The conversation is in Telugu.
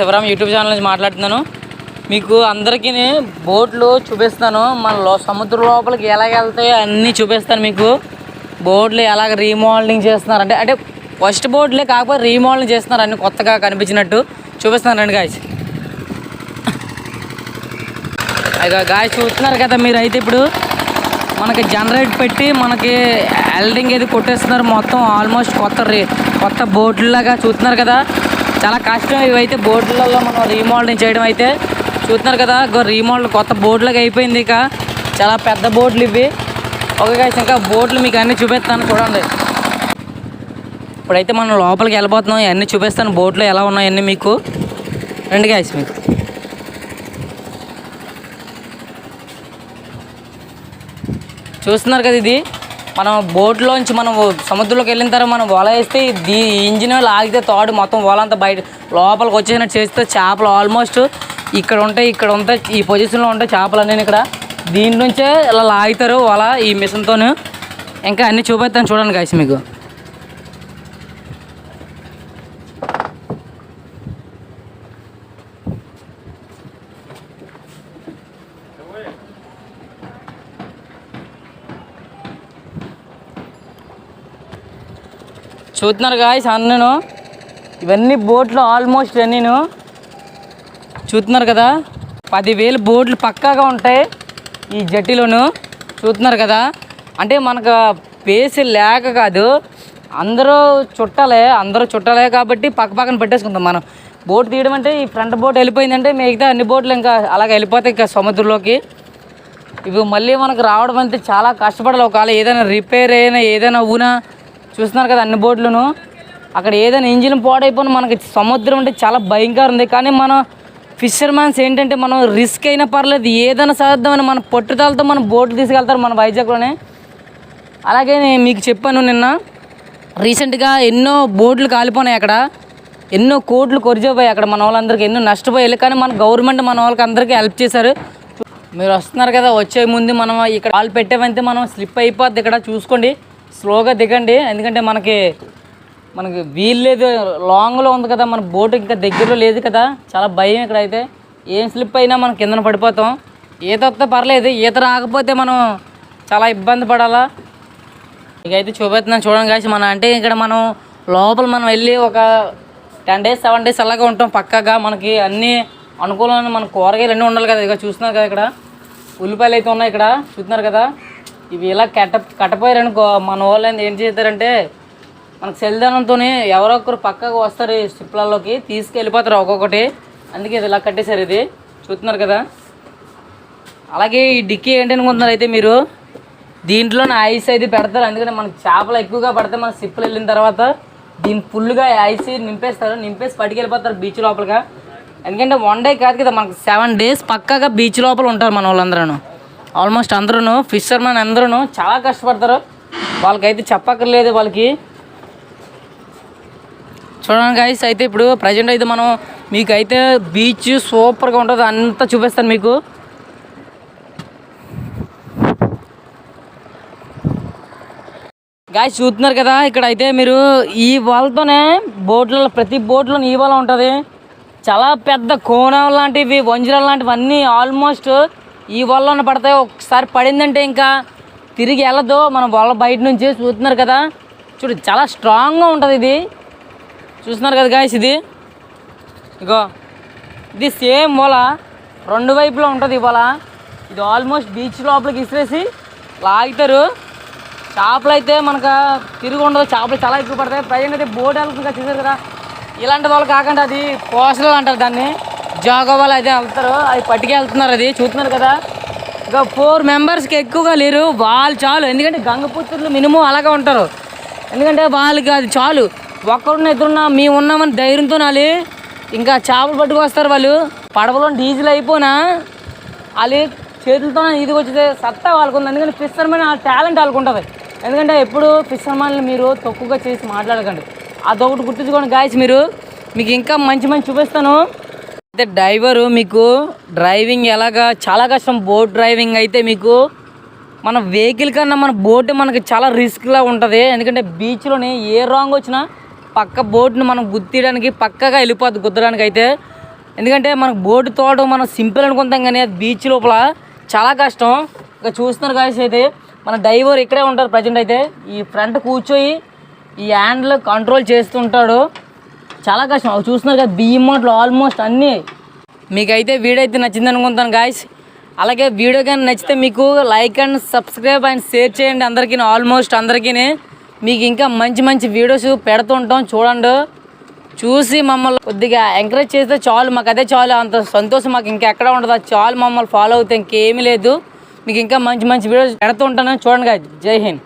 శివరామ్ యూట్యూబ్ ఛానల్ నుంచి మాట్లాడుతున్నాను. మీకు అందరికీ బోట్లు చూపిస్తాను. మన లో సముద్రం లోపలికి ఎలాగ వెళ్తాయో అన్నీ చూపిస్తాను మీకు. బోట్లు ఎలాగ రీమోడలింగ్ చేస్తున్నారు? అంటే అంటే ఫస్ట్ బోట్లే కాకపోతే రీమోడలింగ్ చేస్తున్నారు. అన్ని కొత్తగా కనిపించినట్టు చూపిస్తాను రండి గాయస్ ఇక గాయ చూస్తున్నారు కదా మీరు అయితే ఇప్పుడు. మనకి జనరేట్ పెట్టి మనకి ఎల్డింగ్ ఏది కొట్టేస్తున్నారు. మొత్తం ఆల్మోస్ట్ కొత్త రీ కొత్త బోట్లలాగా చూస్తున్నారు కదా. చాలా కష్టం ఇవైతే బోట్లలో మనం రీమోడలింగ్ చేయడం అయితే. చూస్తున్నారు కదా రీమోడల్ కొత్త బోర్డులకు అయిపోయింది ఇక. చాలా పెద్ద బోట్లు ఇవి. ఓకే గాయస్ ఇంకా బోట్లు మీకు అన్నీ చూపిస్తాను చూడండి. ఇప్పుడైతే మనం లోపలికి వెళ్ళిపోతున్నాం ఇవన్నీ చూపిస్తాను. బోట్లు ఎలా ఉన్నాయన్నీ మీకు. రెండు గాయస్ మీకు. చూస్తున్నారు కదా ఇది? మనం బోట్లోంచి మనం సముద్రంలోకి వెళ్ళిన తర్వాత మనం వల వేస్తే దీ ఇంజిన్ లాగితే తాడు మొత్తం వల అంతా బయట లోపలికి వచ్చేసినట్టు చేస్తే చేపలు ఆల్మోస్ట్ ఇక్కడ ఉంటాయి ఇక్కడ ఉంటాయి ఈ పొజిషన్లో ఉంటాయి చేపలు అన్నీ ఇక్కడ. దీని నుంచే ఇలా లాగుతారు వల ఈ మిషన్తోను. ఇంకా అన్నీ చూపిస్తాను చూడండి కాసి మీకు. చూస్తున్నారు గాయస్ అన్నను. ఇవన్నీ బోట్లు ఆల్మోస్ట్ అన్నీను. చూస్తున్నారు కదా? పదివేలు బోట్లు పక్కాగా ఉంటాయి ఈ జట్టిలోను. చూస్తున్నారు కదా? అంటే మనకు పేసి లేక కాదు అందరూ చుట్టాలే అందరూ చుట్టాలే కాబట్టి పక్క పక్కన పెట్టేసుకుంటాం మనం. బోట్ తీయడం అంటే ఈ ఫ్రంట్ బోట్ వెళ్ళిపోయిందంటే మిగతా అన్ని బోట్లు ఇంకా అలాగ వెళ్ళిపోతాయి ఇంకా సముద్రంలోకి. ఇవి మళ్ళీ మనకు రావడం అంటే చాలా కష్టపడాలి. ఒకవేళ ఏదైనా రిపేర్ అయినా ఏదైనా ఊనా చూస్తున్నారు కదా అన్ని బోట్లను అక్కడ ఏదైనా ఇంజిన్ పాడైపోయిన మనకి సముద్రం అంటే చాలా భయంకరం ఉంది. కానీ మనం ఫిషర్మ్యాన్స్ ఏంటంటే మనం రిస్క్ అయినా పర్లేదు ఏదైనా సాధిద్దామని మన పట్టుదలతో మనం బోట్లు తీసుకెళ్తారు మన వైజాగ్లోనే. అలాగే నేను మీకు చెప్పాను నిన్న రీసెంట్గా ఎన్నో బోట్లు కాలిపోయినాయి అక్కడ. ఎన్నో కోట్లు కొరిజోపోయాయి అక్కడ మన వాళ్ళందరికీ ఎన్నో నష్టపోయాయి. కానీ మన గవర్నమెంట్ మన వాళ్ళకి అందరికీ హెల్ప్ చేశారు. మీరు వస్తున్నారు కదా వచ్చే ముందు మనం ఇక్కడ వాళ్ళు పెట్టేవంతే మనం స్లిప్ అయిపోద్ది ఇక్కడ చూసుకోండి. స్లోగా దిగండి. ఎందుకంటే మనకి మనకి వీలు లేదు. లాంగ్లో ఉంది కదా మన బోట్ ఇంకా దగ్గరలో లేదు కదా. చాలా భయం ఇక్కడ అయితే ఏం స్లిప్ అయినా మనం కిందన పడిపోతాం. ఈత వస్తే పర్లేదు. ఈత రాకపోతే మనం చాలా ఇబ్బంది పడాలా. ఇకైతే చూపెత్తున్నాను చూడండి కాసి మన అంటే ఇక్కడ మనం లోపల మనం వెళ్ళి ఒక టెన్ డేస్ సెవెన్ డేస్ అలాగే ఉంటాం పక్కగా. మనకి అన్నీ అనుకూలమైన మన కూరగాయలు అన్నీ ఉండాలి కదా. ఇక చూస్తున్నారు కదా ఇక్కడ. ఉల్లిపాయలు అయితే ఉన్నాయి ఇక్కడ. చూస్తున్నారు కదా. ఇవి ఇలా కట్ట కట్టపోయారనుకో మన వాళ్ళు ఏం చేస్తారంటే మనకు సెల్దానంతో ఎవరో ఒకరు పక్కకు వస్తారు ఈ స్ట్రిప్లలోకి తీసుకెళ్ళిపోతారు ఒక్కొక్కటి. అందుకే ఇది ఇలా కట్టేశారు ఇది. చూస్తున్నారు కదా? అలాగే ఈ డిక్కీ ఏంటనుకుంటున్నారు అయితే మీరు? దీంట్లో ఐస్ అయితే పెడతారు. ఎందుకంటే మనకి చేపలు ఎక్కువగా పడితే మన సిప్పులు వెళ్ళిన తర్వాత దీన్ని ఫుల్గా ఐస్ నింపేస్తారు. నింపేసి పట్టుకెళ్ళిపోతారు బీచ్ లోపలగా ఎందుకంటే వన్ డే కాదు కదా మనకు సెవెన్ డేస్ పక్కాగా బీచ్ లోపల ఉంటారు మన వాళ్ళందరూ ఆల్మోస్ట్ అందరూ ఫిషర్మెన్ అందరూ చాలా కష్టపడతారు. వాళ్ళకైతే చెప్పక్కర్లేదు వాళ్ళకి. చూడండి గైస్ అయితే ఇప్పుడు ప్రజెంట్ అయితే మనం మీకైతే బీచ్ సూపర్గా ఉంటుంది. అంతా చూపిస్తాను మీకు. గాయస్ చూస్తున్నారు కదా ఇక్కడ అయితే మీరు ఈ వాళ్ళతోనే బోట్లలో ప్రతి బోట్లో ఈ వల ఉంటుంది. చాలా పెద్ద కోణం లాంటివి వంజరాలు లాంటివి అన్నీ ఆల్మోస్ట్ ఈ వలన పడతాయి ఒకసారి పడిందంటే ఇంకా తిరిగి వెళ్ళదు. మనం వల బయట నుంచి చూస్తున్నారు కదా. చూడు చాలా స్ట్రాంగ్గా ఉంటుంది ఇది. చూస్తున్నారు కదా గాయస్ ఇది? ఇగో ఇది సేమ్ వల. రెండు వైపులో ఉంటుంది ఈ వల. ఇది ఆల్మోస్ట్ బీచ్ లోపలికి ఇసిరేసి లాగుతారు. చేపలు అయితే మనకు తిరిగి ఉండదు. చేపలు చాలా ఎక్కువ పడతాయి. ప్రజెంట్ అయితే బోట్ వెళ్తుంది చూసారు కదా. ఇలాంటి వాళ్ళు కాకుండా అది కోసలు అంటారు దాన్ని. జాగో వాళ్ళు అయితే వెళ్తారు. అది పట్టుకెళ్తున్నారు అది. చూస్తున్నారు కదా. ఇక ఫోర్ మెంబర్స్కి ఎక్కువగా లేరు. వాళ్ళు చాలు. ఎందుకంటే గంగపుత్రులు మినిమం అలాగే ఉంటారు. ఎందుకంటే వాళ్ళకి అది చాలు. ఒక్కరున్న ఇద్దరున్నా మేము ఉన్నామని ధైర్యంతో నాలి. ఇంకా చేపలు పట్టుకొస్తారు వాళ్ళు. పడవలో డీజిల్ అయిపోనా? వాళ్ళు చేతులతో ఇది వచ్చితే సత్తా వాళ్ళకు ఉంది ఎందుకంటే ఫిషర్మెన్ ఆ టాలెంట్ వాళ్ళకు ఉంటుంది ఎందుకంటే ఎప్పుడు ఫిషర్మెన్లు మీరు తక్కువగా చేసి మాట్లాడకండి. అదొకటి గుర్తుంచుకోండి గాయస్ మీరు. మీకు ఇంకా మంచి మంచి చూపిస్తాను. అయితే డ్రైవరు మీకు డ్రైవింగ్ ఎలాగా? చాలా కష్టం. బోట్ డ్రైవింగ్ అయితే మీకు మన వెహికల్ కన్నా మన బోట్ మనకి చాలా రిస్క్లా ఉంటుంది. ఎందుకంటే బీచ్లోని ఏ రాంగ్ వచ్చినా పక్క బోట్ని మనం గుర్తియడానికి పక్కగా వెళ్ళిపోద్ది గుద్దడానికి అయితే. ఎందుకంటే మనకు బోటు తోవడం మనం సింపుల్ అనుకుంటాం కానీ అది బీచ్ లోపల చాలా కష్టం. ఇక చూస్తున్నారు గాయస్ అయితే మన డైవర్ ఇక్కడే ఉంటారు ప్రజెంట్ అయితే. ఈ ఫ్రంట్ కూర్చొని ఈ హ్యాండ్లో కంట్రోల్ చేస్తుంటాడు. చాలా కష్టం. అవి చూస్తున్నారు కదా బియ్యం ఆల్మోస్ట్ అన్నీ. మీకైతే వీడియో అయితే నచ్చింది అనుకుంటాను గాయస్ అలాగే వీడియో కానీ నచ్చితే మీకు like and subscribe and share చేయండి అందరికీ ఆల్మోస్ట్ అందరికీ మీకు ఇంకా మంచి మంచి వీడియోస్ పెడుతుంటాం చూడండి. చూసి మమ్మల్ని కొద్దిగా ఎంకరేజ్ చేస్తే చాలు మాకు అదే చాలు అంత సంతోషం మాకు ఇంకా ఎక్కడ ఉండదు. చాలు మమ్మల్ని ఫాలో అవుతే ఇంకేమీ లేదు. మీకు ఇంకా మంచి మంచి వీడియోస్ పెడుతుంటాను చూడండి guys. జై హింద్.